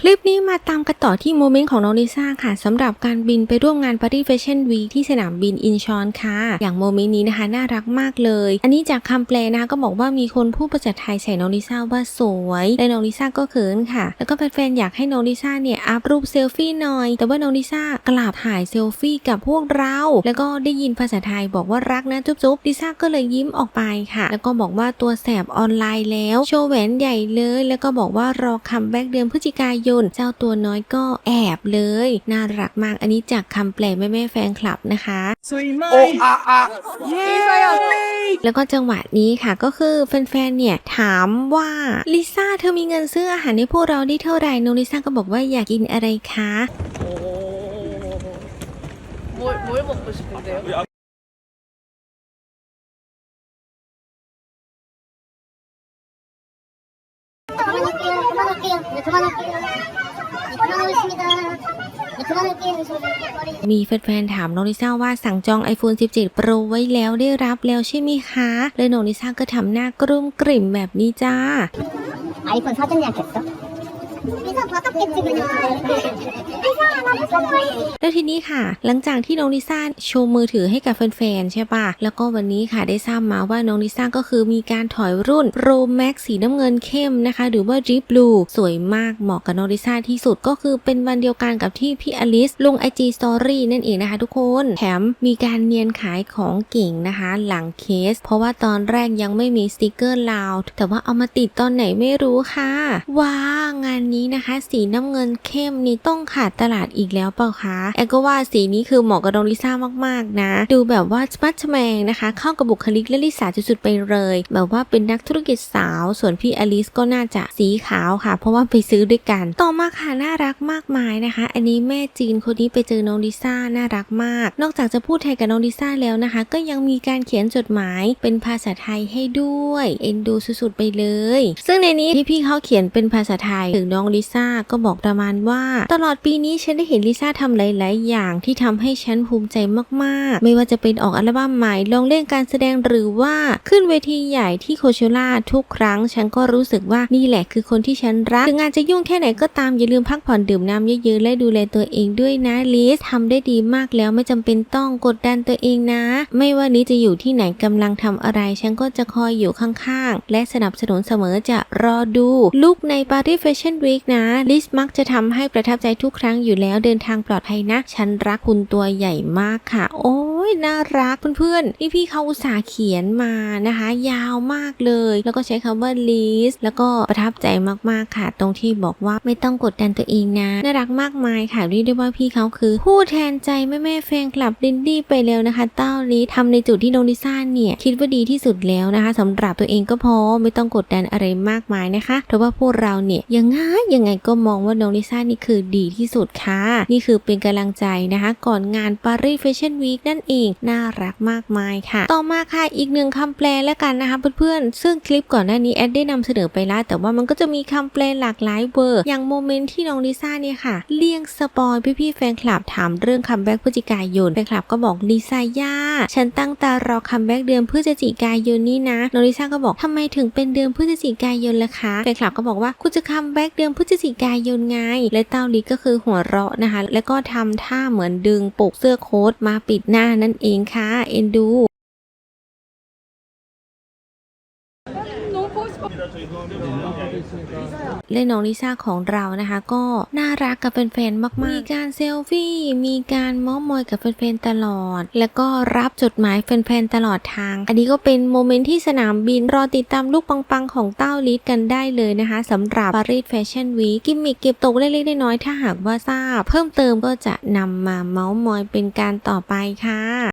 คลิปนี้มาตามกันต่อที่โมเมนต์ของน้องลิซ่าค่ะสำหรับการบินไปร่วมงาน Paris Fashion Week ที่สนามบินอินชอนค่ะ อย่างโมเมนต์นี้นะคะ น่ารักมากเลย อันนี้จากคำแปลนะคะก็บอกว่ามีคนพูดภาษาไทยใส่น้องลิซ่าว่าสวยและน้องลิซ่าก็เขินค่ะ แล้วก็แฟนๆอยากให้น้องลิซ่าเนี่ยอัพรูปเซลฟี่หน่อย แต่ว่าน้องลิซ่ากลับถ่ายเซลฟี่กับพวกเรา แล้วก็ได้ยินภาษาไทยบอกว่ารักนะจุ๊บๆลิซ่าก็เลยยิ้มออกไปค่ะ แล้วก็บอกว่าตัวแสบออนไลน์แล้วโชว์แหวนใหญ่เลย แล้วก็บอกว่ารอคัมแบ็กเดือนพฤศจิกายนเจ้าตัวน้อยก็แอบเลย น่ารักมาก อันนี้จากคำแปลแม่แม่ๆแฟนคลับนะคะ สวยไหม โอ้อะอะเย้ แล้วก็จังหวะนี้ค่ะก็คือแฟนๆ เนี่ยถามว่าลิซ่าเธอมีเงินซื้ออาหารให้พวกเราได้เท่าไหร่น้องลิซ่าก็บอกว่าอยากกินอะไรคะ 뭘, 뭘 먹고 싶은데요? 그만할게요. 그만할게요. 네, 그만할게요. 네, 그만하겠습니다. 네, 그만할게요. 저 머리. มีแฟนๆ ถามน้องลิซ่าว่าสั่งจอง iPhone 17 Pro ไว้แล้วได้รับแล้วใช่ไหมคะเลยน้องลิซ่าก็ทำหน้ากลุ้มกลิ่มแบบนี้จ้า 아이폰 사전 예약했어? แล้วทีนี้ค่ะ หลังจากที่น้องลิซ่าโชว์มือถือให้กับแฟนๆใช่ปะแล้วก็วันนี้ค่ะได้ทราบมาว่าน้องลิซ่าก็คือมีการถอยรุ่น Pro Max สีน้ำเงินเข้มนะคะ หรือว่า Deep Blue สวยมากเหมาะกับน้องลิซ่าที่สุดก็คือเป็นวันเดียวกันกับที่พี่อลิสลง IG Story นั่นเองนะคะทุกคนแถมมีการเนียนขายของเก่งนะคะ หลังเคส เพราะว่าตอนแรกยังไม่มีสติกเกอร์ลาวแต่ว่าเอามาติดตอนไหนไม่รู้ค่ะว้างานนี้นะคะ สีน้ำเงินเข้มนี่ต้องขาดตลาดอีกแล้วเปล่าคะแอลก็ว่าสีนี้คือเหมาะกับน้องลิซ่ามากๆนะ ดูแบบว่ามัชแมงนะคะ เข้ากับบุคลิกและลิซ่าสุดๆไปเลย แบบว่าเป็นนักธุรกิจสาว ส่วนพี่อลิสก็น่าจะสีขาวค่ะ เพราะว่าไปซื้อด้วยกัน ต่อมาค่ะน่ารักมากมายนะคะ อันนี้แม่จีนคนนี้ไปเจอน้องลิซ่าน่ารักมาก นอกจากจะพูดไทยกับน้องลิซ่าแล้วนะคะ ก็ยังมีการเขียนจดหมายเป็นภาษาไทยให้ด้วย เอ็นดูสุดๆไปเลย ซึ่งในนี้ที่พี่เขาเขียนเป็นภาษาไทยถึงน้องลิซ่าก็บอกประมาณว่า ตลอดปีนี้ฉันได้เห็นลิซ่าทำหลาย ๆ อย่างที่ทำให้ฉันภูมิใจมาก ๆ ไม่ว่าจะเป็นออกอัลบั้มใหม่ลงเล่นการแสดงหรือว่าขึ้นเวทีใหญ่ที่โคเชล่าทุกครั้ง ฉันก็รู้สึกว่านี่แหละคือคนที่ฉันรักถึงงานจะยุ่งแค่ไหนก็ตามอย่าลืมพักผ่อนดื่มน้ำเยอะ ๆ และดูแลตัวเองด้วยนะลิสทำได้ดีมากแล้วไม่จำเป็นต้องกดดันตัวเองนะ ไม่ว่านี้จะอยู่ที่ไหนกำลังทำอะไร ฉันก็จะคอยอยู่ข้าง ๆ และสนับสนุนเสมอจะรอดูลุกใน Paris Fashion Week นะลิสมักจะทำให้ประทับใจทุกครั้งอยู่แล้วเดินทางปลอดภัยนะ ฉันรักคุณตัวใหญ่มากค่ะ โอ้ยน่ารักเพื่อนๆนี่พี่เขาอุตส่าห์เขียนมานะคะ ยาวมากเลย แล้วก็ใช้คำว่า list แล้วก็ประทับใจมากๆค่ะ ตรงที่บอกว่าไม่ต้องกดดันตัวเองนะ น่ารักมากมายค่ะเรียกได้ว่าพี่เขาคือ ผู้แทนใจแม่แม่แฟนคลับลินดี้ไปแล้วนะคะ เต้าลิทำในจุดที่น้องลิซ่าเนี่ย คิดว่าดีที่สุดแล้วนะคะสำหรับตัวเองก็พอไม่ต้องกดดันอะไรมากมายนะคะเพราะว่าพวกเราเนี่ยยังไงยังไงก็มองว่าน้องลิซ่านี่คือดีที่สุดค่ะ นี่คือเป็นกำลังใจนะคะ ก่อนงาน Paris Fashion Week นั่นองน่ารักมากมายค่ะ ต่อมาค่ะอีกหนึ่งคำแปลแล้วกันนะคะเพื่อนๆ ซึ่งคลิปก่อนหน้านี้แอดได้นำเสนอไปแล้ว แต่ว่ามันก็จะมีคำแปลหลากหลายเวอร์ อย่างโมเมนต์ที่น้องลิซ่าเนี่ยค่ะ เลี่ยงสปอยพี่ๆแฟนคลับถามเรื่องคัมแบ็กพฤศจิกายนแฟนคลับก็บอกลิซ่าย่าฉันตั้งตารอคัมแบ็กเดือนพฤศจิกายนนี่นะน้องลิซ่าก็บอกทำไมถึงเป็นเดือนพฤศจิกายนล่ะคะแฟนคลับก็บอกว่าคุณจะคัมแบ็กเดือนพฤศจิกายนไง และเต้าลิก็คือหัวเราะนะคะ แล้วก็ทำท่าเหมือนดึงปกเสื้อโค้ทมาปิดหน้านั่นเองค่ะ เอ็นดู เล่นน้องลิซ่าของเรานะคะก็น่ารักกับแฟนๆมาก ๆ มีการเซลฟี่ มีการมอมมอยกับแฟนๆตลอด แล้วก็รับจดหมายแฟนๆตลอดทาง อันนี้ก็เป็นโมเมนต์ที่สนามบินรอติดตามลูกปังๆ ของเต้าลิศกันได้เลยนะคะสำหรับปารีสแฟชั่นวีกิมมิกเก็บตกเล็กๆน้อยๆถ้าหากว่าทราบ เพิ่มเติมก็จะนำมาเมาส์มอยเป็นการต่อไปค่ะ